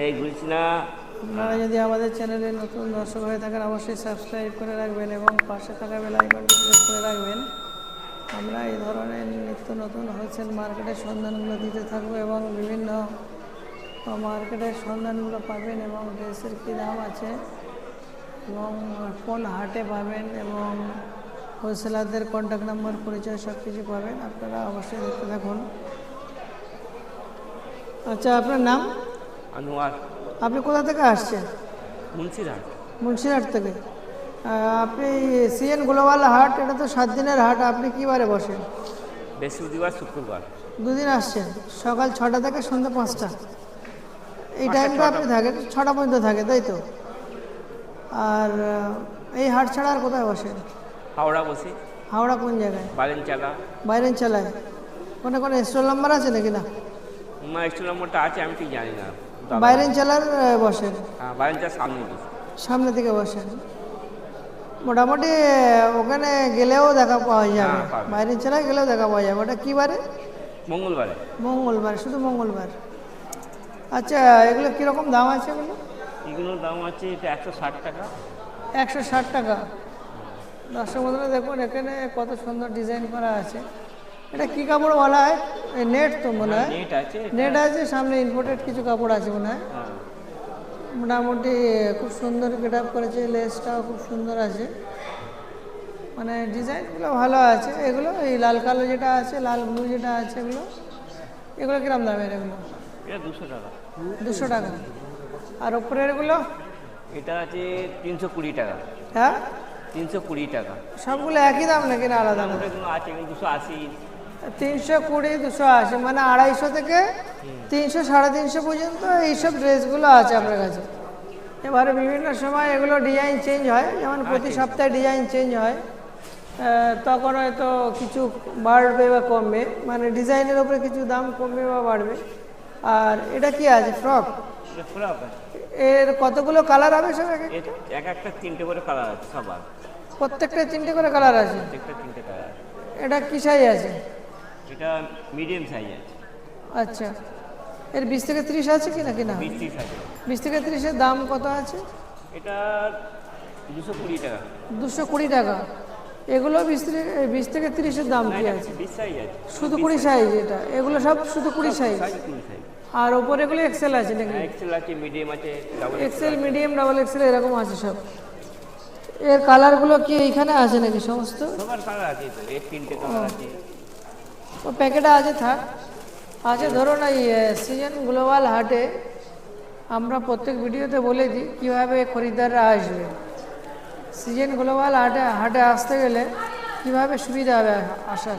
এই ঘুরছি না। আপনারা যদি আমাদের চ্যানেলে নতুন দর্শক হয়ে থাকেন, অবশ্যই সাবস্ক্রাইব করে রাখবেন এবং পাশে থাকা বেল আইকনটি প্রেস করে রাখবেন। আমরা এই ধরনের নিত্য নতুন হোলসেল মার্কেটের সন্ধানগুলো দিতে থাকব এবং বিভিন্ন মার্কেটের সন্ধানগুলো পাবেন এবং ড্রেসের কী দাম আছে এবং কোন হাটে পাবেন এবং হোলসেলারদের কন্ট্যাক্ট নাম্বার পরিচয় সব কিছু পাবেন। আপনারা অবশ্যই দেখতে থাকুন। আচ্ছা আপনার নাম? আনোয়ার। আপনি কোথা থেকে আসছেন? মুন্সিরহাট। মুন্সিরহাট থেকে। আপনি সিএন গ্লোবাল হাট এটা তো সাত দিনের হাট আপনি কী বারে বসেন? বৃহস্পতিবার শুক্রবার। দুদিন আসছেন সকাল ছটা থেকে সন্ধ্যা পাঁচটা। এই টাইমটা আপনি থাকেন ছটা পর্যন্ত থাকে তাই তো? আর এই হাট ছাড়া আর কোথায় বসেন? হাওড়া বসি। হাওড়া কোন জায়গায়? বালেন চালা বাইরেন চালায় কোনো কোনো স্টল নাম্বার আছে নাকি না? মা স্টোর নম্বরটা আছে আমি ঠিক জানি না। বাইরেন চালার বসেন। হ্যাঁ বালেন চালার সামনে সামনে থেকে বসেন। মোটামুটি ওখানে গেলেও দেখা পাওয়া যাবে হ্যাঁ, পাবে। চালায় গেলেও দেখা পাওয়া যাবে ওটা কী বারে? মঙ্গলবারে। মঙ্গলবার শুধু মঙ্গলবার। আচ্ছা এগুলো কীরকম দাম আছে এগুলো? এগুলোর দাম আছে এটা একশো ষাট টাকা। একশো ষাট টাকা। দর্শক বন্ধুরা দেখুন এখানে কত সুন্দর ডিজাইন করা আছে। এটা কী কাপড় বলা হয়? নেট তো মনে হয়। নেট আছে নেট আছে সামনে ইম্পোর্টেড কিছু কাপড় আছে মনে হয়। হ্যাঁ। মোটামুটি খুব সুন্দর গেট আপ করেছে লেসটাও খুব সুন্দর আছে। মানে ডিজাইনগুলো ভালো আছে। এগুলো এই লাল কালো যেটা আছে লাল ব্লু যেটা আছে এগুলো এগুলো কিরম দামের এগুলো? দুশো টাকা। দুশো টাকা। আর ওপরের এগুলো এটা আছে তিনশো কুড়ি টাকা। হ্যাঁ? তিনশো কুড়ি টাকা। সবগুলো একই দাম নাকি না আলাদা? আছে দুশো আশি। তিনশো কুড়ি দুশো আশি মানে আড়াইশো থেকে তিনশো সাড়ে তিনশো পর্যন্ত এইসব ড্রেসগুলো আছে আপনার কাছে। এবারে বিভিন্ন সময় এগুলো ডিজাইন চেঞ্জ হয় যেমন প্রতি সপ্তাহে ডিজাইন চেঞ্জ হয়। তখন হয়তো কিছু বাড়বে বা কমবে মানে ডিজাইনের উপরে কিছু দাম কমবে বা বাড়বে। আর এটা কি আছে ফ্রক? এর কতগুলো কালার হবে সব এক একটা? তিনটে করে কালার আছে সবার। প্রত্যেকটা তিনটে করে কালার আছে? প্রত্যেকটা তিনটে কালার আছে। এটা কি সাইজ আছে? এটা মিডিয়াম সাইজ আছে। আচ্ছা। এর বিশ থেকে ত্রিশ আছে কি নাকি না? বিশ ত্রিশ আছে। বিশ থেকে ত্রিশের দাম কত আছে? এটা দুশো কুড়ি টাকা। দুশো কুড়ি টাকা। এগুলো বিশ থেকে বিশ থেকে তিরিশের দাম কি আছে? শুধু কুড়ি সাইজ এটা। এগুলো সব শুধু কুড়ি সাইজ আর ওপরে এগুলো এক্সেল আছে নাকি? এক্সেল আছে মিডিয়াম আছে double XL medium double XL এরকম আছে সব। এর কালারগুলো কি এইখানে আছে নাকি সমস্ত? সবার কালার আছে তো। এর তিনটে কালার আছে। ও প্যাকেটে আছে থাক আছে ধরুন এই সিজন গ্লোবাল হাটে আমরা প্রত্যেক ভিডিওতে বলে দিই কীভাবে খরিদ্দাররা আসবে সিজন গ্লোবাল হাটে হাটে আসতে গেলে কীভাবে সুবিধা হবে আসার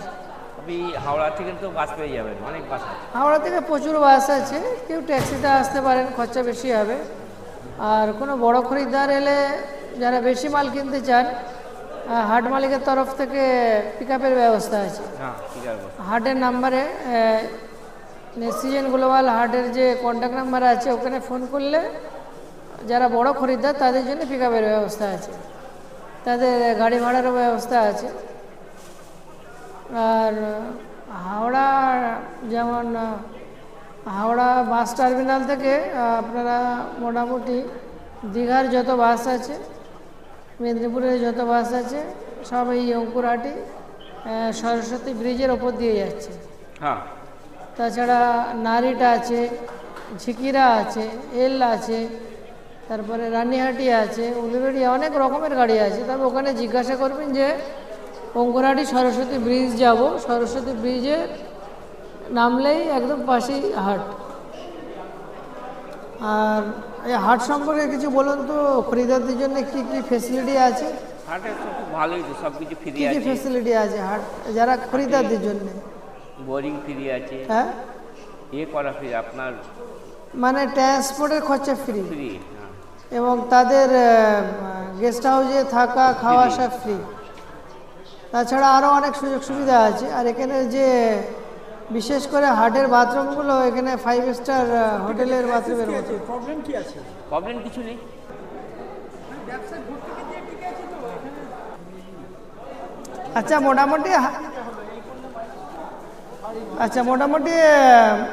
আপনি হাওড়া থেকে তো বাস পেয়ে যাবেন অনেক বাস হাওড়া থেকে প্রচুর বাস আছে কেউ ট্যাক্সিতে আসতে পারেন খরচা বেশি হবে আর কোনো বড় খরিদ্দার এলে যারা বেশি মাল কিনতে চান হাট মালিকের তরফ থেকে পিক আপের ব্যবস্থা আছে। হ্যাঁ হাটের নাম্বারে সিজন গ্লোবাল হাটের যে কন্ট্যাক্ট নাম্বার আছে ওখানে ফোন করলে যারা বড় খরিদ্দার তাদের জন্য পিক আপের ব্যবস্থা আছে। তাদের গাড়ি ভাড়ারও ব্যবস্থা আছে। আর হাওড়া যেমন হাওড়া বাস টার্মিনাল থেকে আপনারা মোটামুটি দীঘার যত বাস আছে মেদিনীপুরের যত বাস আছে সব এই অঙ্কুরহাটি সরস্বতী ব্রিজের ওপর দিয়ে যাচ্ছে। হ্যাঁ। তাছাড়া নারিটা আছে ঝিকিরা আছে এল আছে তারপরে রানীহাটি আছে উলুবেড়িয়া অনেক রকমের গাড়ি আছে। তবে ওখানে জিজ্ঞাসা করবেন যে অঙ্কুরহাটি সরস্বতী ব্রিজ যাব। সরস্বতী ব্রিজে নামলেই একদম পাশেই হাট। আর এই হাট সম্পর্কে কিছু বলুন তো খরিদারদের জন্য কি কি ফেসিলিটি আছে? হাটে তো খুব ভালোই তো সব কিছু ফ্রি কি কি আছে। ফেসিলিটি আছে হাট? যারা খরিদারদের জন্য। বোরিং ফ্রি আছে। হ্যাঁ? ইয়ে করা ফ্রি আপনার মানে ট্রান্সপোর্টের খরচা ফ্রি ফ্রি হ্যাঁ। এবং তাদের গেস্ট হাউসে থাকা খাওয়া সব ফ্রি তাছাড়া আরও অনেক সুযোগ সুবিধা আছে। আর এখানে যে বিশেষ করে হাটের বাথরুমগুলো এখানে ফাইভ স্টার হোটেলের বাথরুমের মতো। প্রবলেম কি আছে? প্রবলেম কিছু নেই। আচ্ছা মোটামুটি হা- আচ্ছা মোটামুটি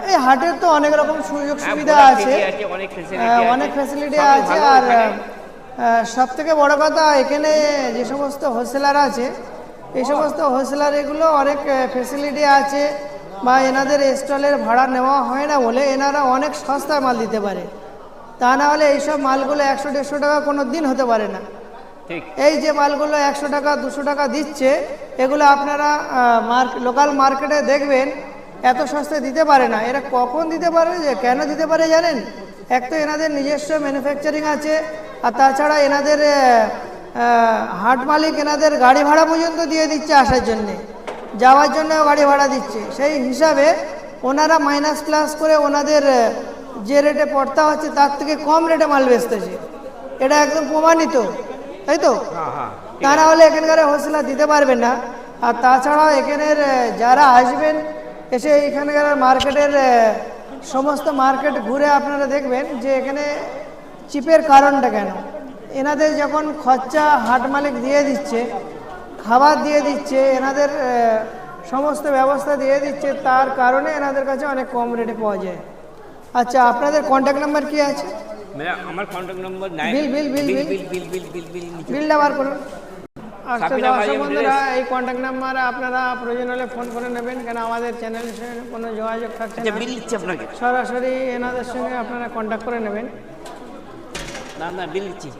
এই হাটের তো অনেক রকম সুযোগ হ্যাঁ, সুবিধা আছে। অনেক ফেসিলিটি আছে। ফ্যাসিলিটি আছে আর সব থেকে বড় কথা এখানে যে সমস্ত হোলসেলার আছে এই সমস্ত হোলসেলার এগুলো অনেক ফ্যাসিলিটি আছে। বা এনাদের স্টলের ভাড়া নেওয়া হয় না বলে এনারা অনেক সস্তায় মাল দিতে পারে। তা না হলে এইসব মালগুলো একশো দেড়শো টাকা কোনো দিন হতে পারে না। এই যে মালগুলো একশো টাকা দুশো টাকা দিচ্ছে এগুলো আপনারা মার্ক লোকাল মার্কেটে দেখবেন এত সস্তায় দিতে পারে না। এরা কখন দিতে পারে যে কেন দিতে পারে জানেন? এক তো এনাদের নিজস্ব ম্যানুফ্যাকচারিং আছে আর তাছাড়া এনাদের হাট মালিক এনাদের গাড়ি ভাড়া পর্যন্ত দিয়ে দিচ্ছে আসার জন্যে। যাওয়ার জন্য গাড়ি ভাড়া দিচ্ছে। সেই হিসাবে ওনারা মাইনাস প্লাস করে ওনাদের যে রেটে পড়তা হচ্ছে তার থেকে কম রেটে মাল বেচতেছে। এটা একদম প্রমাণিত তাই তো? হ্যাঁ হ্যাঁ। তা না হলে এখানকার হোলসেলার দিতে পারবেন না। আর তাছাড়াও এখানের যারা আসবেন এসে এখানকার মার্কেটের সমস্ত মার্কেট ঘুরে আপনারা দেখবেন যে এখানে চিপের কারণটা কেন? এনাদের যখন খরচা হাট মালিক দিয়ে দিচ্ছে খাবার দিয়ে দিচ্ছে এনাদের সমস্ত ব্যবস্থা দিয়ে দিচ্ছে তার কারণে এনাদের কাছে অনেক কম রেটে পাওয়া যায়। আচ্ছা আপনাদের কন্ট্যাক্ট নাম্বার কি আছে? আমার কন্ট্যাক্ট নম্বর বিল, বিল, বিল, বিল বিল। বিল বিল বিল বিল বিল বিলটা বার করুন আচ্ছা বন্ধুরা এই কন্ট্যাক্ট নাম্বারে আপনারা প্রয়োজন হলে ফোন করে নেবেন কেন আমাদের চ্যানেলের সঙ্গে কোনো যোগাযোগ থাকছে আচ্ছা সরাসরি এনাদের সঙ্গে আপনারা কন্ট্যাক্ট করে নেবেন। না না বিল দিচ্ছি।